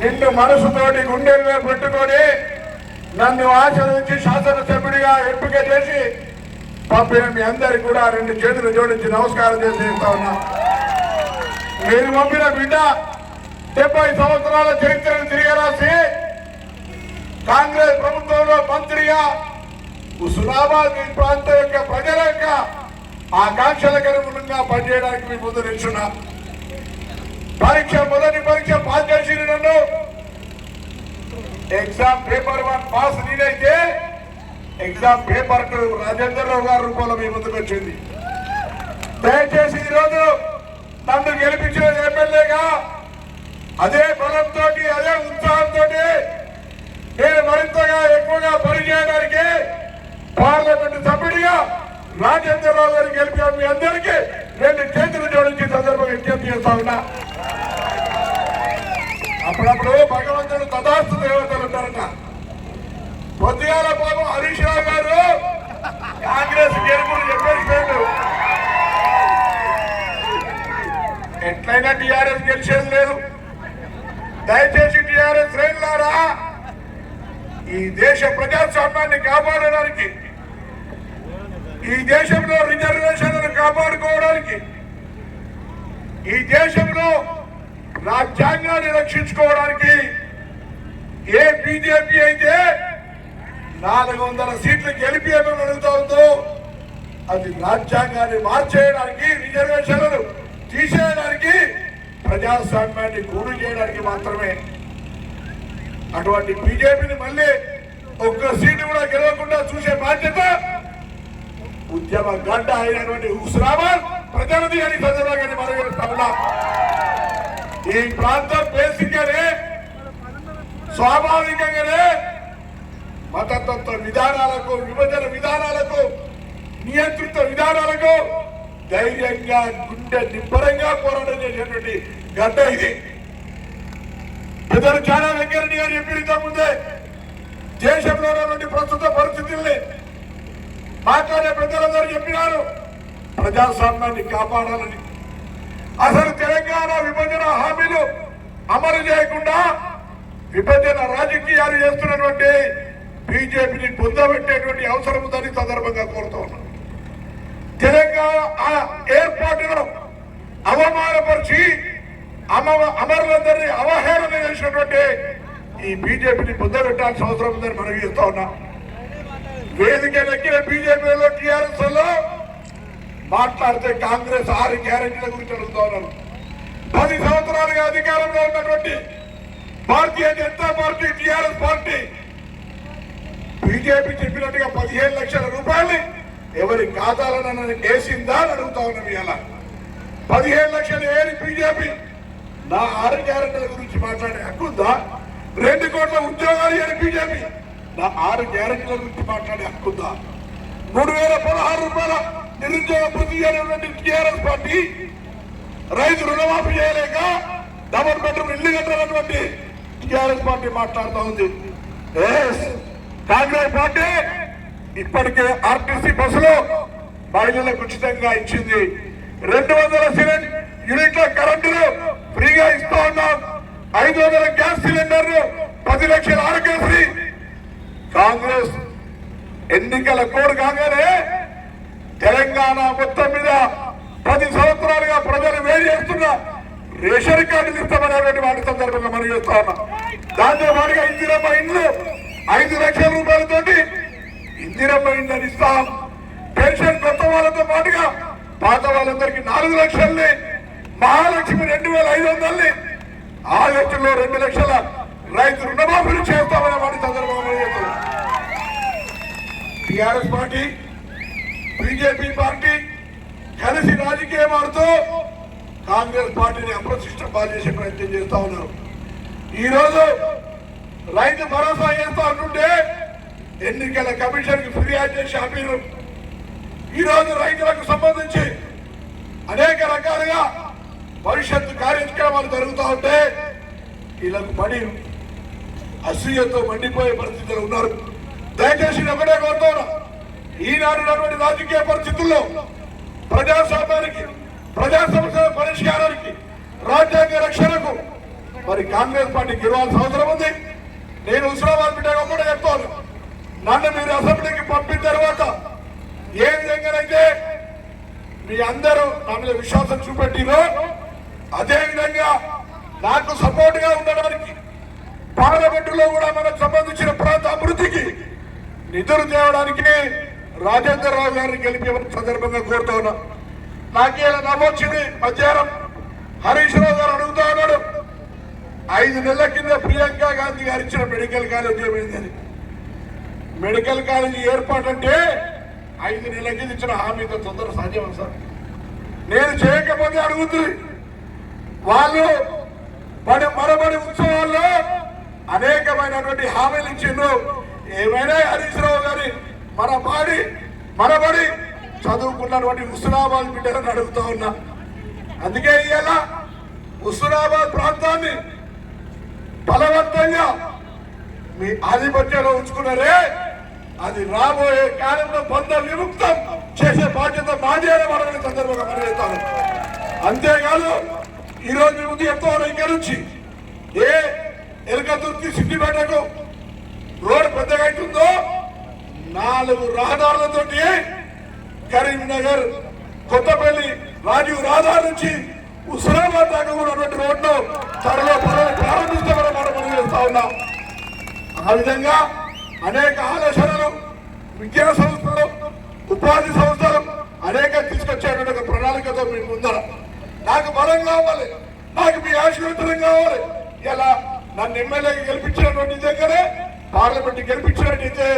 నిండు మనసుతోటి గుండెల్లో పెట్టుకొని నన్ను ఆచరించి శాసనసభ్యుడిగా ఎంపిక చేసి పంపిన మీ అందరికి కూడా రెండు చేతులు జోడించి నమస్కారం చేసేస్తా ఉన్నా. మీరు పంపిన బిడ్డ డెబ్బై సంవత్సరాల చరిత్రను తిరగరాసి కాంగ్రెస్ ప్రభుత్వంలో మంత్రిగా హుస్నాబాద్ ఈ ప్రాంతం యొక్క ప్రజల యొక్క ఆకాంక్షల కనుగుణంగా పనిచేయడానికి మీ ముందు నిల్చున్నా. పరీక్ష మొదటి పరీక్ష పాస్ చేసిన నన్ను. ఎగ్జామ్ పేపర్ వన్ పాస్ నేనైతే ఎగ్జామ్ పేపర్ టూ రాజేంద్రరావు గారి రూపంలో మీ ముందుకు వచ్చింది. దయచేసి ఈరోజు నన్ను గెలిపించిన ఎమ్మెల్యేగా అదే బలంతో అదే ఉత్సాహంతో నేను మరింతగా ఎక్కువగా పనిచేయడానికి పార్లమెంట్ సభ్యుడిగా రాజేంద్రరావు గారిని గెలిపి మీ అందరికీ రెండు చేతులు జోడించి సందర్భంగా విజ్ఞప్తి చేస్తా ఉన్నా. అప్పుడప్పుడు భగవంతుడు తదాస్తు దేవతలు ఉంటారట. పొద్దుగాల పాపం హరీష్ రావు గారు కాంగ్రెస్ గెలుపులు చెప్పేసిపోయాడు ఎట్లయినా టీఆర్ఎస్ గెలిచేది లేదు. దయచేసి టిఆర్ఎస్ శ్రేణులారా ఈ దేశ ప్రజాస్వామ్యాన్ని కాపాడడానికి ఈ దేశంలో రిజర్వేషన్లను కాపాడుకోవడానికి ఈ దేశంలో రాజ్యాంగాన్ని రక్షించుకోవడానికి ఏ బీజేపీ అయితే నాలుగు వందల సీట్లు గెలిపేయమని అడుగుతా ఉందో అది రాజ్యాంగాన్ని మార్చేయడానికి రిజర్వేషన్లను తీసేయడానికి ప్రజాస్వామ్యాన్ని గూడు చేయడానికి మాత్రమే. అటువంటి బీజేపీని మళ్ళీ ఒక్క సీటు కూడా గెలవకుండా చూసే బాధ్యత ఉద్యమ గడ్డ అయినటువంటి హుస్రాబాద్ ప్రజలది అని సందర్భంగా మనగలుగుతా ఉన్నా. ఈ ప్రాంతం బేసిక్గానే స్వాభావికంగానే మతతత్వ విధానాలకు విభజన విధానాలకు నియంత్రిత విధానాలకు ధైర్యంగా గుండె నిబ్బరంగా పోరాటం చేసినటువంటి గడ్డ ఇది. పెద్దలు చాలా వెంకరెడ్డి గారు చెప్పిన ముందే దేశంలో ఉన్నటువంటి ప్రస్తుత పరిస్థితుల్ని మాట్లాడే పెద్దలందరూ చెప్పినారు. ప్రజాస్వామ్యాన్ని కాపాడాలని అసలు తెలంగాణ విభజన హామీలు అమలు చేయకుండా విభజన రాజకీయాలు చేస్తున్నటువంటి బీజేపీని పొందబెట్టేటువంటి అవసరం ఉందని సందర్భంగా కోరుతా ఉన్నాను తెలంగాణ ఆ ఏర్పాటును అవమానపరిచి అమరులందరినీ అవహేళన చేసినటువంటి ఈ బీజేపీని పొందబెట్టాల్సిన అవసరం ఉందని మనం చేస్తా ఉన్నాం. వేదిక ఎక్కిన బీజేపీలో టీఆర్ఎస్లో మాట్లాడితే కాంగ్రెస్ ఆరు గ్యారెంటీల గురించి అడుగుతా ఉన్నారు. పది సంవత్సరాలుగా అధికారంలో ఉన్నటువంటి Bharatiya Janata party TRS party BJP చెప్పినట్టుగా పదిహేను లక్షల రూపాయలు ఎవరి ఖాతాలను వేసిందా అని అడుగుతా ఉన్నాం ఇలా పదిహేను లక్షలు ఏరి బీజేపీ నా ఆరు గ్యారెంటీల గురించి మాట్లాడే హక్కు ఉందా? రెండు కోట్ల ఉద్యోగాలు ఏరి బీజేపీ నా ఆరు గ్యారెంటీల గురించి మాట్లాడే హక్కు ఉందా? మూడు వేల పదహారు రూపాయల నిరుద్యోగ వృద్ధి చేయనటువంటి టీఆర్ఎస్ పార్టీ రైతు రుణమాఫీ చేయలేక డబల్ బెడ్రూమ్ ఇల్లు కట్టాలన్నటువంటి టీఆర్ఎస్ పార్టీ మాట్లాడుతూ ఉంది. కాంగ్రెస్ పార్టీ ఇప్పటికే ఆర్టీసీ బస్సులో మహిళలకు ఉచితంగా ఇచ్చింది. రెండు వందల సిలిండర్ యూనిట్ల కరెంటును ఫ్రీగా ఇస్తా ఉన్నాం. ఐదు వందల గ్యాస్ సిలిండర్లు పది లక్షల ఆరోగ్యశ్రీ. కాంగ్రెస్ ఎన్నికల కోడ్ కాగానే తెలంగాణ మొత్తం మీద పది సంవత్సరాలుగా ప్రజలు వేడి చేస్తున్న రేషన్ కార్డులు ఇస్తామనేటువంటి వాటి సందర్భంగా మనం చేస్తా ఉన్నాం. దాంతో పాటుగా ఇందిరమ్మ ఇండ్లు ఐదు లక్షల రూపాయలతోటి ఇందిరమ్మ ఇండ్లు అని ఇస్తాం. పెన్షన్ కొత్త వాళ్ళతో పాటుగా పాత వాళ్ళందరికీ నాలుగు లక్షల్ని మహాలక్ష్మి రెండు వేల ఐదు వందల్ని ఆ లక్షల్లో రెండు లక్షల రైతు రుణమాఫీలు చేస్తామనే వాటి సందర్భంగా మనం టిఆర్ఎస్ పార్టీ బీజేపీ పార్టీ కలిసి రాజకీయం ఆడుతూ కాంగ్రెస్ పార్టీని అప్రతిష్ట పాలు చేసే ప్రయత్నం చేస్తా ఉన్నారు. ఈ రోజు రైతు భరోసా చేస్తా ఉంటుంటే ఎన్నికల కమిషన్కి ఫిర్యాదు చేసి ఆపీరు ఈ రోజు రైతులకు సంబంధించి అనేక రకాలుగా భవిష్యత్తు కార్యక్రమాలు జరుగుతూ ఉంటే వీళ్ళకు మడి అసూయతో మండిపోయే పరిస్థితులు ఉన్నారు. దయచేసి ఒకటే కోరుతున్నా. ఈనాడు ఉన్నటువంటి రాజకీయ పరిస్థితుల్లో ప్రజాస్వామ్యానికి ప్రజా సమస్యల పరిష్కారానికి రాజ్యాంగ రక్షణకు మరి కాంగ్రెస్ పార్టీకి ఇవ్వాల్సిన అవసరం ఉంది. నేను హుస్నాబాద్ బిడ్డగా కూడా చెప్తాను. నన్ను మీరు అసెంబ్లీకి పంపిన తర్వాత ఏ విధంగానైతే మీ అందరూ నా మీద విశ్వాసం చూపెట్టిరో అదే విధంగా నాకు సపోర్ట్గా ఉండడానికి పార్లమెంటులో కూడా మనకు సంబంధించిన ప్రాంత అభివృద్ధికి నిధులు తేవడానికి రాజేంద్ర రావు గారిని గెలిపేమని సందర్భంగా కోరుతా ఉన్నా. నాకేలా నవ్వొచ్చింది మధ్యాహ్నం హరీష్ రావు గారు అడుగుతా ఉన్నాడు. ఐదు నెలల కింద ప్రియాంక గాంధీ గారు ఇచ్చిన మెడికల్ కాలేజ్ ఏమైందని మెడికల్ కాలేజీ ఏర్పాటు అంటే ఐదు నెలల కింద ఇచ్చిన హామీ తొందర సాధ్యమా సార్. నేను చేయకపోతే అడుగుతుంది. వాళ్ళు పడి మరబడి ఉత్సవాల్లో అనేకమైనటువంటి హామీలు ఇచ్చిండ్రు. ఏమైనా హరీష్ రావు గారి మన పాడి మనబడి చదువుకున్నటువంటి హుస్నాబాద్ బిడ్డలను అడుగుతా ఉన్నా. అందుకే ఇలా హుస్నాబాద్ ప్రాంతాన్ని బలవంతంగా మీ ఆధిపత్యంలో ఉంచుకున్నారే అది రాబోయే కాలంలో బంధ విముక్తం చేసే బాధ్యత మాదే అని మనం సందర్భంగా మనవేస్తాను అంతేకాదు ఈ రోజు మీ ముందు చెప్తాను ఇక్కడ నుంచి ఏ ఎలకతుర్తి సిద్దిపేటకు రోడ్డు పెద్దగా అవుతుందో నాలుగు రహదారులతోటి కరీంనగర్ కొత్తపల్లి రాజీవ్ రహదారి నుంచి హుస్నాబాద్ దాకా కూడా ఉన్నటువంటి రోడ్లు త్వరలో పనులు ప్రారంభిస్తామని మనం మనం చేస్తా ఉన్నాం. ఆ విధంగా అనేక ఆలోచనలు విద్యా సంస్థలు ఉపాధి సంస్థలు అనేక తీసుకొచ్చేటువంటి ఒక ప్రణాళికతో మీ ముందర. నాకు బలం కావాలి నాకు మీ ఆశీర్వదనం కావాలి. ఇలా నన్ను ఎమ్మెల్యేకి గెలిపించినటువంటి దగ్గరే పార్లమెంట్ గెలిపించినట్టయితే